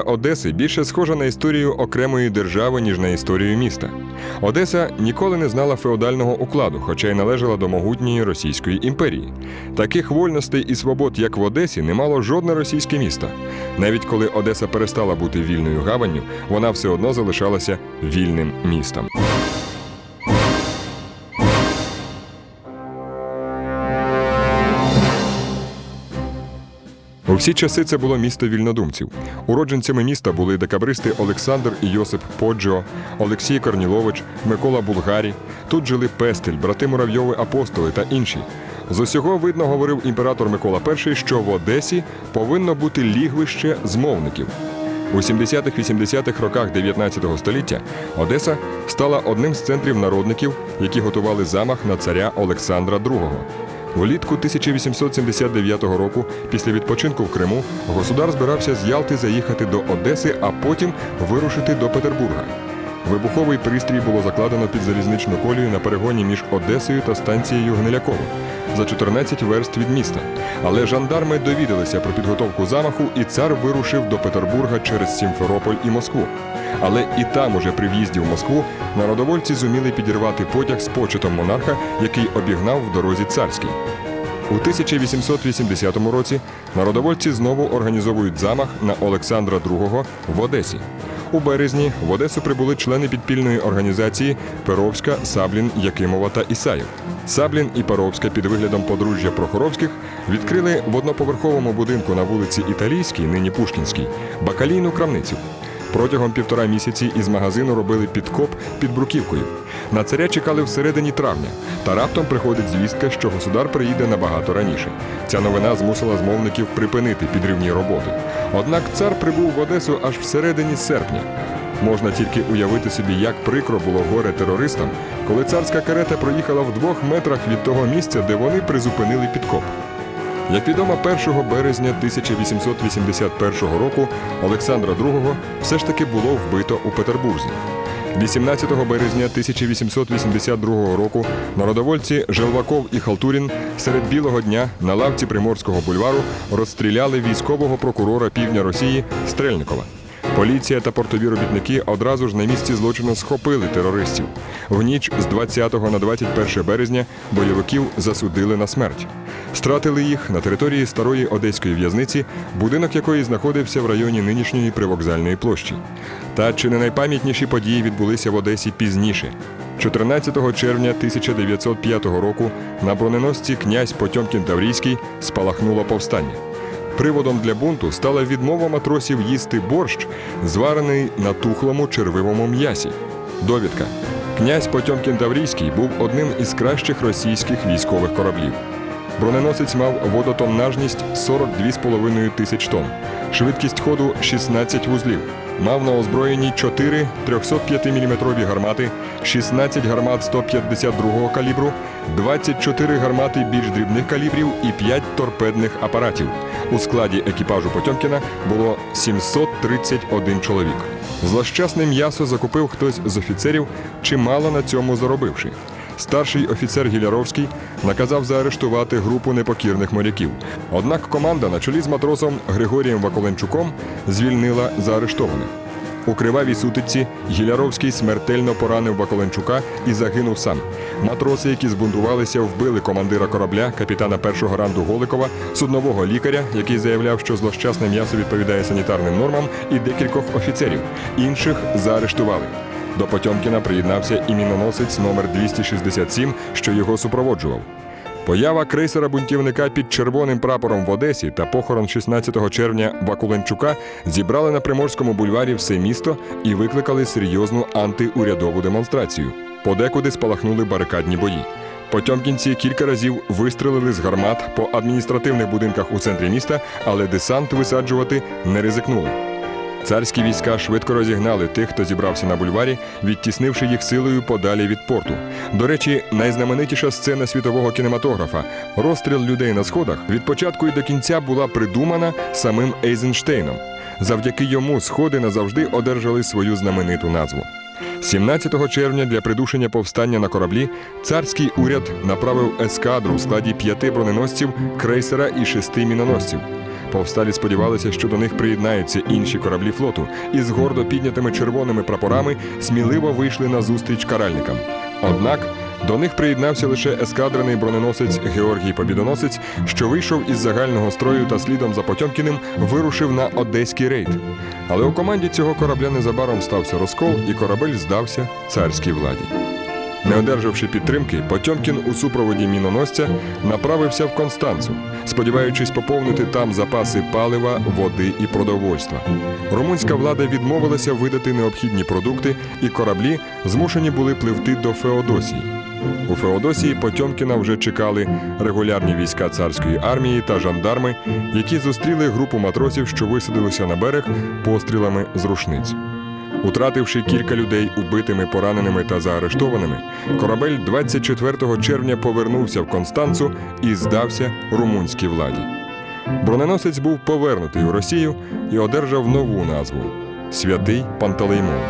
Одеси більше схожа на історію окремої держави, ніж на історію міста. Одеса ніколи не знала феодального укладу, хоча й належала до могутньої Російської імперії. Таких вольностей і свобод, як в Одесі, не мало жодне російське місто. Навіть коли Одеса перестала бути вільною гаванню, вона все одно залишалася вільним містом. У всі часи це було місто вільнодумців. Уродженцями міста були декабристи Олександр і Йосип Поджо, Олексій Корнілович, Микола Булгарі. Тут жили Пестель, брати Муравйови апостоли та інші. З усього видно говорив імператор Микола І, що в Одесі повинно бути лігвище змовників. У 70-80-х роках 19 століття Одеса стала одним з центрів народників, які готували замах на царя Олександра II. Влітку 1879 року, після відпочинку в Криму, государ збирався з Ялти заїхати до Одеси, а потім вирушити до Петербурга. Вибуховий пристрій було закладено під залізничну колію на перегоні між Одесою та станцією Гниляково за 14 верст від міста. Але жандарми довідалися про підготовку замаху, і цар вирушив до Петербурга через Сімферополь і Москву. Але і там, уже при в'їзді в Москву, народовольці зуміли підірвати потяг з почетом монарха, який обігнав в дорозі царській. У 1880 році народовольці знову організовують замах на Олександра II в Одесі. У березні в Одесу прибули члени підпільної організації Перовська, Саблін, Якимова та Ісаєв. Саблін і Перовська під виглядом подружжя Прохоровських відкрили в одноповерховому будинку на вулиці Італійській, нині Пушкінській, бакалійну крамницю. Протягом півтора місяці із магазину робили підкоп під бруківкою. На царя чекали всередині травня, та раптом приходить звістка, що государ приїде набагато раніше. Ця новина змусила змовників припинити підривні роботи. Однак цар прибув в Одесу аж всередині серпня. Можна тільки уявити собі, як прикро було горе терористам, коли царська карета проїхала в двох метрах від того місця, де вони призупинили підкоп. Як відомо, 1 березня 1881 року Олександра II все ж таки було вбито у Петербурзі. 18 березня 1882 року народовольці Желваков і Халтурін серед білого дня на лавці Приморського бульвару розстріляли військового прокурора півдня Росії Стрельникова. Поліція та портові робітники одразу ж на місці злочину схопили терористів. В ніч з 20 на 21 березня бойовиків засудили на смерть. Стратили їх на території старої одеської в'язниці, будинок якої знаходився в районі нинішньої привокзальної площі. Та чи не найпам'ятніші події відбулися в Одесі пізніше. 14 червня 1905 року на броненосці князь Потьомкін Таврійський спалахнуло повстання. Приводом для бунту стала відмова матросів їсти борщ, зварений на тухлому червивому м'ясі. Довідка. Князь Потьомкін Таврійський був одним із кращих російських військових кораблів. Броненосець мав водотоннажність 42,5 тисяч тонн, швидкість ходу 16 вузлів. Мав на озброєнні 4 305-мм гармати, 16 гармат 152 калібру, 24 гармати більш дрібних калібрів і 5 торпедних апаратів. У складі екіпажу Потьомкіна було 731 чоловік. Злощасне м'ясо закупив хтось з офіцерів, чимало на цьому заробивши. Старший офіцер Гіляровський наказав заарештувати групу непокірних моряків. Однак команда на чолі з матросом Григорієм Ваколенчуком звільнила заарештованих. У кривавій сутичці Гіляровський смертельно поранив Ваколенчука і загинув сам. Матроси, які збунтувалися, вбили командира корабля, капітана першого ранду Голикова, суднового лікаря, який заявляв, що злощасне м'ясо відповідає санітарним нормам, і декількох офіцерів. Інших заарештували. До Потьомкіна приєднався і міноносець номер 267, що його супроводжував. Поява крейсера бунтівника під червоним прапором в Одесі та похорон 16 червня Вакуленчука зібрали на Приморському бульварі все місто і викликали серйозну антиурядову демонстрацію. Подекуди спалахнули барикадні бої. Потьомкінці кілька разів вистрелили з гармат по адміністративних будинках у центрі міста, але десант висаджувати не ризикнули. Царські війська швидко розігнали тих, хто зібрався на бульварі, відтіснивши їх силою подалі від порту. До речі, найзнаменитіша сцена світового кінематографа розстріл людей на сходах від початку і до кінця була придумана самим Ейзенштейном. Завдяки йому сходи назавжди одержали свою знамениту назву. 17 червня для придушення повстання на кораблі царський уряд направив ескадру в складі п'яти броненосців, крейсера і шести міноносців. Повсталі сподівалися, що до них приєднаються інші кораблі флоту, і з гордо піднятими червоними прапорами сміливо вийшли на зустріч каральникам. Однак до них приєднався лише ескадрений броненосець Георгій Побідоносець, що вийшов із загального строю та слідом за Потьомкіним вирушив на одеський рейд. Але у команді цього корабля незабаром стався розкол, і корабель здався царській владі. Не одержавши підтримки, Потьомкін у супроводі міноносця направився в Констанцу, сподіваючись поповнити там запаси палива, води і продовольства. Румунська влада відмовилася видати необхідні продукти, і кораблі змушені були пливти до Феодосії. У Феодосії Потьомкіна вже чекали регулярні війська царської армії та жандарми, які зустріли групу матросів, що висадилися на берег пострілами з рушниць. Утративши кілька людей убитими, пораненими та заарештованими, корабель 24 червня повернувся в Констанцу і здався румунській владі. Броненосець був повернутий у Росію і одержав нову назву Святий Пантелеймон.